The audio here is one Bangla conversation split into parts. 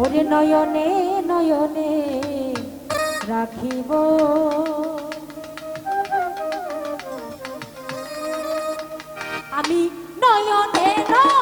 ওরে নয়নে নয়নে রাখিব। আমি নয়নে নয়নে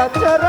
আচার